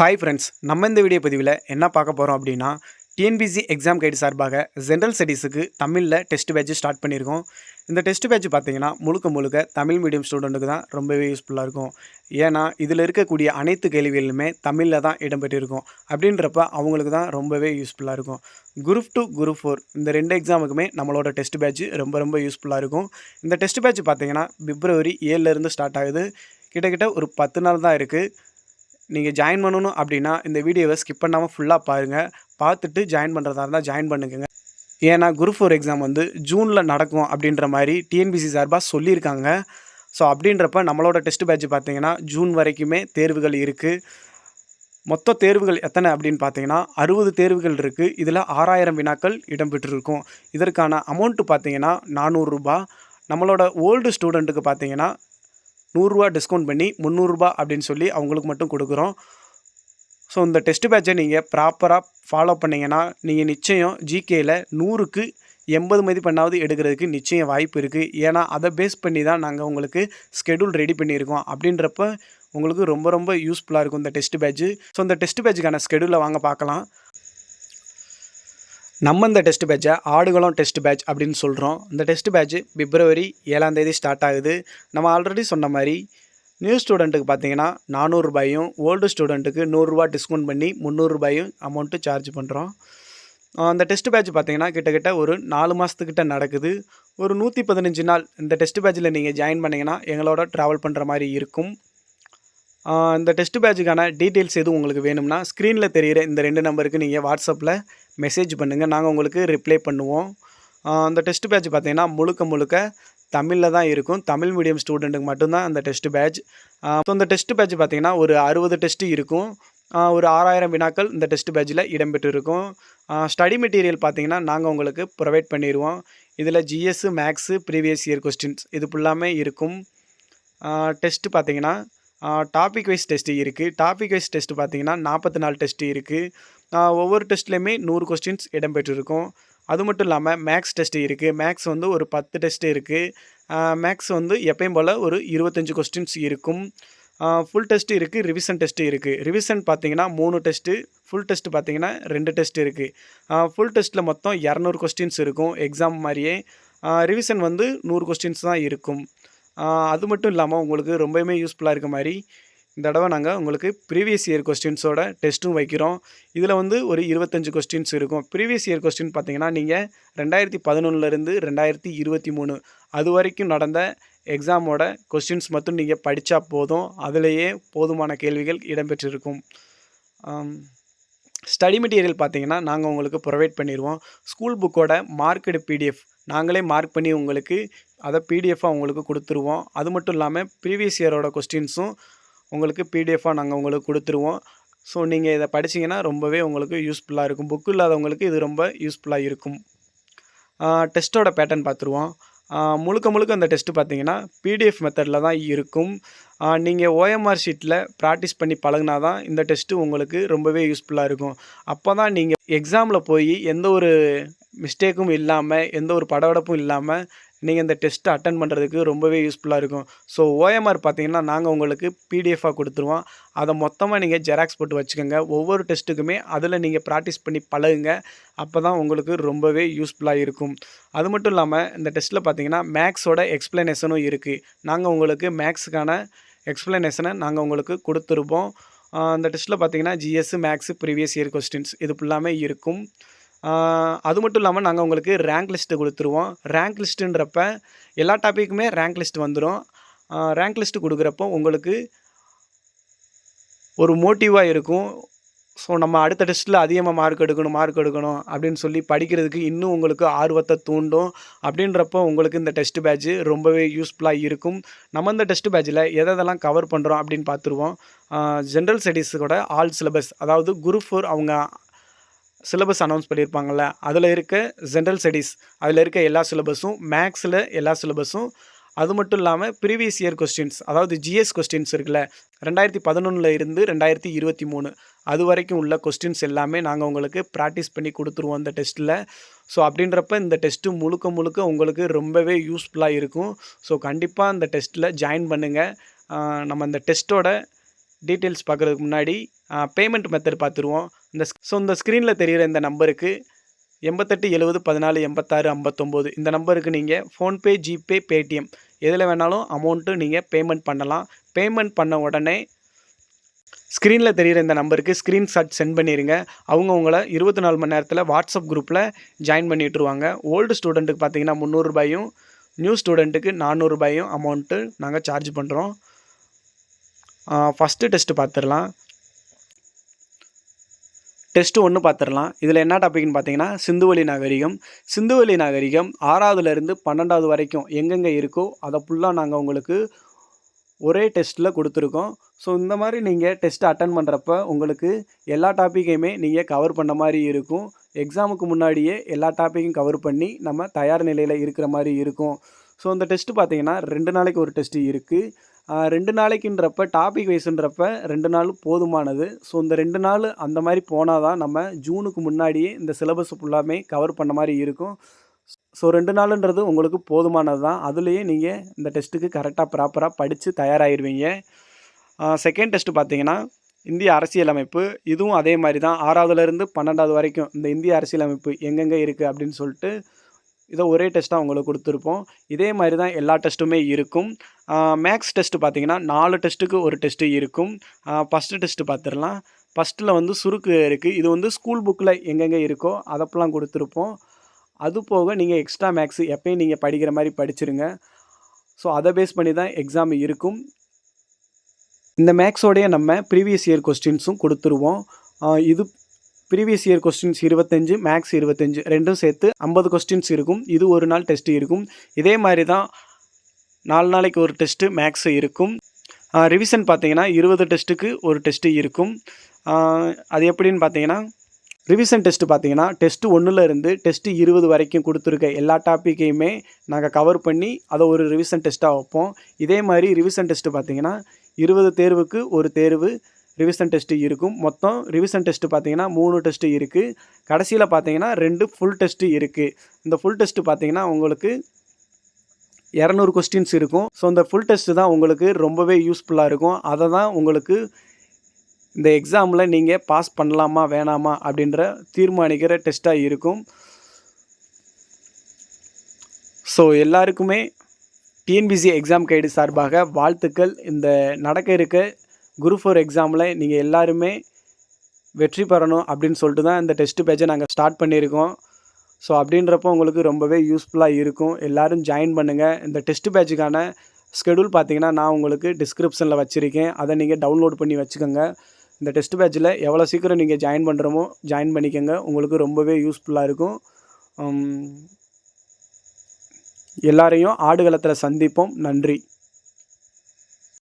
Hi friends நம்ம இந்த video பதிவில் என்ன பார்க்க போகிறோம் அப்படின்னா டிஎன்பிசி எக்ஸாம் கைடு சார்பாக ஜென்ரல் ஸ்டடீஸுக்கு தமிழில் டெஸ்ட் பேட்ச் ஸ்டார்ட் பண்ணியிருக்கோம். இந்த டெஸ்ட் பேட்ச் பார்த்தீங்கன்னா முழுக்க முழுக்க தமிழ் மீடியம் ஸ்டூடெண்ட்டுக்கு தான் ரொம்பவே யூஸ்ஃபுல்லாக இருக்கும். ஏன்னா இதில் இருக்கக்கூடிய அனைத்து கேள்விகளுமே தமிழில் தான் இடம்பெற்றிருக்கும். அப்படின்றப்ப அவங்களுக்கு தான் ரொம்பவே யூஸ்ஃபுல்லாக இருக்கும். குரூப் டூ குரூப் ஃபோர் இந்த ரெண்டு எக்ஸாமுக்குமே நம்மளோட டெஸ்ட் பேட்ச் ரொம்ப ரொம்ப யூஸ்ஃபுல்லாக இருக்கும். இந்த டெஸ்ட் பேட்ச் பார்த்திங்கன்னா பிப்ரவரி ஏழுலேருந்து ஸ்டார்ட் ஆகுது. கிட்டத்தட்ட ஒரு பத்து நாள் தான் இருக்குது நீங்கள் ஜாயின் பண்ணணும் அப்படின்னா இந்த வீடியோவை ஸ்கிப் பண்ணாமல் ஃபுல்லாக பாருங்கள் பார்த்துட்டு ஜாயின் பண்ணுறதா இருந்தால் ஜாயின் பண்ணுங்க ஏன்னா குரூப் ஃபோர் எக்ஸாம் வந்து ஜூனில் நடக்கும் அப்படின்ற மாதிரி டிஎன்பிசி சார்பாக சொல்லியிருக்காங்க. ஸோ அப்படின்றப்ப நம்மளோட டெஸ்ட் பேட்ச் பார்த்தீங்கன்னா ஜூன் வரைக்குமே தேர்வுகள் இருக்குது மொத்த தேர்வுகள் எத்தனை அப்படின்னு பார்த்தீங்கன்னா அறுபது தேர்வுகள் இருக்குது இதில் ஆறாயிரம் வினாக்கள் இடம்பெற்றிருக்கும். இதற்கான அமௌண்ட்டு பார்த்தீங்கன்னா நானூறுரூபா நம்மளோட ஓல்டு ஸ்டூடெண்ட்டுக்கு பார்த்தீங்கன்னா நூறுரூவா டிஸ்கவுண்ட் பண்ணி முந்நூறுரூபா அப்படின்னு சொல்லி அவங்களுக்கு மட்டும் கொடுக்குறோம். ஸோ இந்த டெஸ்ட் பேட்சை நீங்கள் ப்ராப்பராக ஃபாலோ பண்ணிங்கன்னா நீங்கள் நிச்சயம் ஜிகேயில் நூறுக்கு எண்பது மதிப்பெண்ணாவது எடுக்கிறதுக்கு நிச்சயம் வாய்ப்பு இருக்குது ஏன்னா அதை பேஸ் பண்ணி தான் நாங்கள் உங்களுக்கு ஸ்கெடியூல் ரெடி பண்ணியிருக்கோம். அப்படின்றப்ப உங்களுக்கு ரொம்ப ரொம்ப யூஸ்ஃபுல்லாக இருக்கும் இந்த டெஸ்ட் பேட்ச் ஸோ இந்த டெஸ்ட் பேட்சுக்கான ஸ்கெடியூலை வாங்க பார்க்கலாம். நம்ம இந்த டெஸ்ட் பேட்சை ஆடுகளம் டெஸ்ட் பேட்ச் அப்படின்னு சொல்கிறோம் இந்த டெஸ்ட் பேட்ச் பிப்ரவரி ஏழாம் தேதி ஸ்டார்ட் ஆகுது. நம்ம ஆல்ரெடி சொன்ன மாதிரி நியூ ஸ்டூடெண்ட்டுக்கு பார்த்தீங்கன்னா நானூறுரூபாயும் ஓல்டு ஸ்டூடெண்ட்டுக்கு நூறுரூவா டிஸ்கவுண்ட் பண்ணி முந்நூறுரூபாயும் அமௌண்ட்டு சார்ஜ் பண்ணுறோம் அந்த டெஸ்ட் பேட்ச் பார்த்தீங்கன்னா கிட்டத்தட்ட ஒரு நாலு மாதத்துக்கிட்ட நடக்குது. ஒரு நூற்றி பதினஞ்சு நாள் இந்த டெஸ்ட் பேட்சில் நீங்கள் ஜாயின் பண்ணிங்கன்னா எங்களோட ட்ராவல் பண்ணுற மாதிரி இருக்கும். இந்த டெஸ்ட் பேட்சுக்கான டீட்டெயில்ஸ் எதுவும் உங்களுக்கு வேணும்னா ஸ்க்ரீனில் தெரிகிற இந்த ரெண்டு நம்பருக்கு நீங்கள் வாட்ஸ்அப்பில் மெசேஜ் பண்ணுங்கள் நாங்கள் உங்களுக்கு ரிப்ளை பண்ணுவோம். அந்த டெஸ்ட் பேட்ச் பார்த்தீங்கன்னா முழுக்க முழுக்க தமிழில் தான் இருக்கும். தமிழ் மீடியம் ஸ்டூடெண்ட்டுக்கு மட்டும்தான் அந்த டெஸ்ட் பேட்ச் ஸோ அந்த டெஸ்ட் பேட்ச் பார்த்தீங்கன்னா ஒரு அறுபது டெஸ்ட் இருக்கும். ஒரு ஆறாயிரம் வினாக்கள் இந்த டெஸ்ட் பேட்சில் இடம்பெற்று இருக்கும் ஸ்டடி மெட்டீரியல் பார்த்தீங்கன்னா நாங்கள் உங்களுக்கு ப்ரொவைட் பண்ணிடுவோம் இதில் GS maths previous year questions இது ஃபுல்லாமே இருக்கும். டெஸ்ட்டு பார்த்தீங்கன்னா டாபிக் வைஸ் டெஸ்ட்டு இருக்குது டாபிக் வைஸ் டெஸ்ட்டு பார்த்தீங்கன்னா நாற்பத்தி நாலு டெஸ்ட்டு இருக்குது ஒவ்வொரு டெஸ்ட்லேயுமே நூறு கொஸ்டின்ஸ் இடம்பெற்றிருக்கும் அது மட்டும் இல்லாமல் மேக்ஸ் டெஸ்ட்டு இருக்குது மேக்ஸ் வந்து ஒரு பத்து டெஸ்ட்டு இருக்குது மேக்ஸ் வந்து எப்பயும் போல் ஒரு இருபத்தஞ்சி கொஸ்டின்ஸ் இருக்கும். ஃபுல் டெஸ்ட்டு இருக்குது ரிவிஷன் டெஸ்ட்டு இருக்குது ரிவிஷன் பார்த்தீங்கன்னா மூணு டெஸ்ட்டு ஃபுல் டெஸ்ட்டு பார்த்தீங்கன்னா ரெண்டு டெஸ்ட் இருக்குது ஃபுல் டெஸ்ட்டில் மொத்தம் இரநூறு கொஸ்டின்ஸ் இருக்கும் எக்ஸாம் மாதிரியே. ரிவிஷன் வந்து நூறு கொஸ்டின்ஸ் தான் இருக்கும். அது மட்டும் இல்லாமல் உங்களுக்கு ரொம்பவுமே யூஸ்ஃபுல்லாக இருக்க மாதிரி இந்த தடவை நாங்கள் உங்களுக்கு ப்ரீவியஸ் இயர் கொஸ்டின்ஸோட டெஸ்ட்டும் வைக்கிறோம். இதில் வந்து ஒரு இருபத்தஞ்சு கொஸ்டின்ஸ் இருக்கும். ப்ரீவியஸ் இயர் கொஸ்டின் பார்த்தீங்கன்னா நீங்கள் ரெண்டாயிரத்தி பதினொன்றுலேருந்து ரெண்டாயிரத்தி இருபத்தி மூணு அது வரைக்கும் நடந்த எக்ஸாமோட கொஸ்டின்ஸ் மட்டும் நீங்கள் படித்தா போதும். அதிலேயே போதுமான கேள்விகள் இடம்பெற்றிருக்கும். ஸ்டடி மெட்டீரியல் பார்த்தீங்கன்னா நாங்கள் உங்களுக்கு ப்ரொவைட் பண்ணிடுவோம் ஸ்கூல் புக்கோட மார்க்கெடு பிடிஎஃப் நாங்களே மார்க் பண்ணி உங்களுக்கு அதை பிடிஎஃபாக உங்களுக்கு கொடுத்துருவோம். அது மட்டும் இல்லாமல் ப்ரீவியஸ் இயரோட கொஸ்டின்ஸும் உங்களுக்கு பிடிஎஃபாக நாங்கள் உங்களுக்கு கொடுத்துருவோம். ஸோ நீங்கள் இதை படிச்சீங்கன்னா ரொம்பவே உங்களுக்கு யூஸ்ஃபுல்லாக இருக்கும். புக்கு இல்லாதவங்களுக்கு இது ரொம்ப யூஸ்ஃபுல்லாக இருக்கும். டெஸ்ட்டோட பேட்டர்ன் பார்த்துருவோம். முழுக்க முழுக்க அந்த டெஸ்ட்டு பார்த்தீங்கன்னா பிடிஎஃப் மெத்தடில் தான் இருக்கும். நீங்கள் ஓஎம்ஆர் ஷீட்டில் ப்ராக்டிஸ் பண்ணி பழகுனா தான் இந்த டெஸ்ட்டு உங்களுக்கு ரொம்பவே யூஸ்ஃபுல்லாக இருக்கும். அப்போ தான் நீங்கள் எக்ஸாமில் போய் எந்த ஒரு மிஸ்டேக்கும் இல்லாமல் எந்த ஒரு படவடப்பும் இல்லாமல் நீங்கள் இந்த டெஸ்ட்டை அட்டன் பண்ணுறதுக்கு ரொம்பவே யூஸ்ஃபுல்லாக இருக்கும். ஸோ ஓஎம்ஆர் பார்த்தீங்கன்னா நாங்கள் உங்களுக்கு பிடிஎஃபாக கொடுத்துருவோம். அதை மொத்தமாக நீங்கள் ஜெராக்ஸ் போட்டு வச்சுக்கோங்க. ஒவ்வொரு டெஸ்ட்டுக்குமே அதில் நீங்கள் ப்ராக்டிஸ் பண்ணி பழகுங்க. அப்போ தான் உங்களுக்கு ரொம்பவே யூஸ்ஃபுல்லாக இருக்கும். அது மட்டும் இல்லாமல் இந்த டெஸ்ட்டில் பார்த்தீங்கன்னா மேக்ஸோட எக்ஸ்ப்ளனேஷனும் இருக்குது நாங்கள் உங்களுக்கு மேக்ஸுக்கான எக்ஸ்ப்ளனேஷனை நாங்கள் உங்களுக்கு கொடுத்துருப்போம். அந்த டெஸ்ட்டில் பார்த்தீங்கன்னா GS maths previous year questions இது ஃபுல்லாமே இருக்கும். அது மட்டும் இல்லாமல் நாங்கள் உங்களுக்கு ரேங்க் லிஸ்ட்டு கொடுத்துருவோம். ரேங்க் லிஸ்ட்டுன்றப்ப எல்லா டாப்பிக்குமே ரேங்க் லிஸ்ட் வந்துடும் ரேங்க் லிஸ்ட்டு கொடுக்குறப்போ உங்களுக்கு ஒரு மோட்டிவாக இருக்கும். ஸோ நம்ம அடுத்த டெஸ்ட்டில் அதிகமாக மார்க் எடுக்கணும் மார்க் எடுக்கணும் அப்படின்னு சொல்லி படிக்கிறதுக்கு இன்னும் உங்களுக்கு ஆர்வத்தை தூண்டும். அப்படின்றப்போ உங்களுக்கு இந்த டெஸ்ட் பேட்ச் ரொம்பவே யூஸ்ஃபுல்லாக இருக்கும். நம்ம இந்த டெஸ்ட் பேட்சில் எதெல்லாம் கவர் பண்ணுறோம் அப்படின்னு பார்த்துருவோம். ஜென்ரல் ஸ்டடீஸோட ஆல் சிலபஸ் அதாவது குரூப் ஃபோர் அவங்க சிலபஸ் அனௌன்ஸ் பண்ணியிருப்பாங்கள்ல அதில் இருக்க ஜென்ரல் ஸ்டடீஸ் அதில் இருக்க எல்லா சிலபஸும் மேக்ஸில் எல்லா சிலபஸும் அது மட்டும் இல்லாமல் ப்ரீவியஸ் இயர் கொஸ்டின்ஸ் அதாவது ஜிஎஸ் கொஸ்டின்ஸ் இருக்குல்ல ரெண்டாயிரத்தி பதினொன்றில் இருந்து ரெண்டாயிரத்தி இருபத்தி மூணு அது வரைக்கும் உள்ள கொஸ்டின்ஸ் எல்லாமே நாங்கள் உங்களுக்கு ப்ராக்டிஸ் பண்ணி கொடுத்துருவோம் அந்த டெஸ்ட்டில் ஸோ அப்படின்றப்ப இந்த டெஸ்ட்டு முழுக்க முழுக்க உங்களுக்கு ரொம்பவே யூஸ்ஃபுல்லாக இருக்கும். ஸோ கண்டிப்பாக அந்த டெஸ்ட்டில் ஜாயின் பண்ணுங்கள் நம்ம அந்த டெஸ்ட்டோட டீட்டெயில்ஸ் பார்க்குறதுக்கு முன்னாடி பேமெண்ட் மெத்தட் பார்த்துருவோம். இந்த ஸோ இந்த ஸ்க்ரீனில் தெரிகிற இந்த நம்பருக்கு எண்பத்தெட்டு எழுபது பதினாலு எண்பத்தாறு ஐம்பத்தொம்போது இந்த நம்பருக்கு நீங்கள் ஃபோன்பே ஜிபே பேடிஎம் எதில் வேணாலும் அமௌண்ட்டு நீங்கள் பேமெண்ட் பண்ணலாம். பேமெண்ட் பண்ண உடனே ஸ்க்ரீனில் தெரிகிற இந்த நம்பருக்கு ஸ்க்ரீன்ஷாட் சென்ட் பண்ணிடுங்க அவங்க உங்களை இருபத்தி நாலு மணி நேரத்தில் வாட்ஸ்அப் குரூப்பில் ஜாயின் பண்ணி விட்ருவாங்க ஓல்டு ஸ்டூடெண்ட்டுக்கு பார்த்தீங்கன்னா முந்நூறுரூபாயும் நியூ ஸ்டூடெண்ட்டுக்கு நானூறுரூபாயும் அமௌண்ட்டு நாங்கள் சார்ஜ் பண்ணுறோம் ஃபஸ்ட்டு டெஸ்ட்டு பார்த்துடலாம் டெஸ்ட்டு ஒன்று பார்த்துடலாம் இதில் என்ன டாபிக்னு பார்த்தீங்கன்னா சிந்துவெளி நாகரிகம். சிந்துவெளி நாகரிகம் ஆறாவதுலேருந்து பன்னெண்டாவது வரைக்கும் எங்கெங்கே இருக்கோ அதை ஃபுல்லாக நாங்கள் உங்களுக்கு ஒரே டெஸ்ட்டில் கொடுத்துருக்கோம். ஸோ இந்த மாதிரி நீங்கள் டெஸ்ட் அட்டன் பண்ணுறப்ப உங்களுக்கு எல்லா டாப்பிக்கையுமே நீங்கள் கவர் பண்ண மாதிரி இருக்கும். எக்ஸாமுக்கு முன்னாடியே எல்லா டாப்பிக்கும் கவர் பண்ணி நம்ம தயார் நிலையில் இருக்கிற மாதிரி இருக்கும். ஸோ அந்த டெஸ்ட்டு பார்த்தீங்கன்னா ரெண்டு நாளைக்கு ஒரு டெஸ்ட்டு இருக்குது ரெண்டு நாளைக்குன்றப்ப டாபிக் வைஸுன்றப்ப ரெண்டு நாள் போதுமானது. ஸோ இந்த ரெண்டு நாள் அந்த மாதிரி போனால் தான் நம்ம ஜூனுக்கு முன்னாடியே இந்த சிலபஸ் ஃபுல்லாமே கவர் பண்ண மாதிரி இருக்கும். ஸோ ரெண்டு நாளுன்றது உங்களுக்கு போதுமானது தான். அதுலேயே நீங்கள் இந்த டெஸ்ட்டுக்கு கரெக்டாக ப்ராப்பராக படித்து தயாராகிடுவீங்க செகண்ட் டெஸ்ட்டு பார்த்தீங்கன்னா இந்திய அரசியலமைப்பு இதுவும் அதே மாதிரி தான். ஆறாவதுலேருந்து பன்னெண்டாவது வரைக்கும் இந்த இந்திய அரசியலமைப்பு எங்கெங்கே இருக்குது அப்படின்னு சொல்லிட்டு இதை ஒரே டெஸ்ட்டாக உங்களுக்கு கொடுத்துருப்போம். இதே மாதிரி தான் எல்லா டெஸ்ட்டுமே இருக்கும். மேக்ஸ் டெஸ்ட்டு பார்த்தீங்கன்னா நாலு டெஸ்ட்டுக்கு ஒரு டெஸ்ட்டு இருக்கும். ஃபஸ்ட்டு டெஸ்ட்டு பார்த்துடலாம். ஃபஸ்ட்டில் வந்து சுருக்கு இருக்குது இது வந்து ஸ்கூல் புக்கில் எங்கெங்கே இருக்கோ அதப்பெல்லாம் கொடுத்துருப்போம். அது போக நீங்கள் எக்ஸ்ட்ரா மேக்ஸு எப்பயும் நீங்கள் படிக்கிற மாதிரி படிச்சிருங்க. ஸோ அதை பேஸ் பண்ணி தான் எக்ஸாம் இருக்கும். இந்த மேக்ஸோடைய நம்ம ப்ரீவியஸ் இயர் கொஸ்டின்ஸும் கொடுத்துருவோம். இது ப்ரீவியஸ் இயர் கொஸ்டின்ஸ் இருபத்தஞ்சு மேக்ஸ் இருபத்தஞ்சு ரெண்டும் சேர்த்து ஐம்பது கொஸ்டின்ஸ் இருக்கும். இது ஒரு நாள் டெஸ்ட்டு இருக்கும். இதே மாதிரி தான் நாலு நாளைக்கு ஒரு டெஸ்ட்டு மேக்ஸ் இருக்கும். ரிவிஷன் பார்த்தீங்கன்னா இருபது டெஸ்ட்டுக்கு ஒரு டெஸ்ட்டு இருக்கும். அது எப்படின்னு பார்த்தீங்கன்னா ரிவிஷன் டெஸ்ட்டு பார்த்தீங்கன்னா டெஸ்ட்டு ஒன்றுலேருந்து இருந்து டெஸ்ட்டு இருபது வரைக்கும் கொடுத்துருக்க எல்லா டாப்பிக்கையுமே நாங்கள் கவர் பண்ணி அதை ஒரு ரிவிஷன் டெஸ்ட்டாக வைப்போம். இதே மாதிரி ரிவிஷன் டெஸ்ட்டு பார்த்தீங்கன்னா இருபது தேர்வுக்கு ஒரு தேர்வு ரிவிஷன் டெஸ்ட்டு இருக்கும். மொத்தம் ரிவிஷன் டெஸ்ட்டு பார்த்தீங்கன்னா மூணு டெஸ்ட்டு இருக்குது கடைசியில் பார்த்தீங்கன்னா ரெண்டு ஃபுல் டெஸ்ட்டு இருக்குது இந்த ஃபுல் டெஸ்ட்டு பார்த்தீங்கன்னா உங்களுக்கு இரநூறு கொஸ்டின்ஸ் இருக்கும். ஸோ இந்த ஃபுல் டெஸ்ட்டு தான் உங்களுக்கு ரொம்பவே யூஸ்ஃபுல்லாக இருக்கும். அதை தான் உங்களுக்கு இந்த எக்ஸாமில் நீங்கள் பாஸ் பண்ணலாமா வேணாமா அப்படின்ற தீர்மானிக்கிற டெஸ்ட்டாக இருக்கும். ஸோ எல்லாருக்குமே டிஎன்பிசி எக்ஸாம் கைடு சார்பாக வாழ்த்துக்கள். இந்த நடக்க இருக்க குரூப் ஃபோர் எக்ஸாமில் நீங்கள் எல்லாருமே வெற்றி பெறணும் அப்படின்னு சொல்லிட்டு தான் இந்த டெஸ்ட்டு பேஜை நாங்கள் ஸ்டார்ட் பண்ணியிருக்கோம். ஸோ அப்படின்றப்போ உங்களுக்கு ரொம்பவே யூஸ்ஃபுல்லாக இருக்கும். எல்லோரும் ஜாயின் பண்ணுங்கள் இந்த டெஸ்ட் பேட்சுக்கான ஸ்கெடியூல் பார்த்தீங்கன்னா நான் உங்களுக்கு டிஸ்கிரிப்ஷனில் வச்சுருக்கேன். அதை நீங்கள் டவுன்லோட் பண்ணி வச்சுக்கோங்க. இந்த டெஸ்ட் பேட்சில் எவ்வளோ சீக்கிரம் நீங்கள் ஜாயின் பண்ணுறமோ ஜாயின் பண்ணிக்கோங்க. உங்களுக்கு ரொம்பவே யூஸ்ஃபுல்லாக இருக்கும். எல்லாரையும் ஆடுகளத்தில் சந்திப்போம். நன்றி.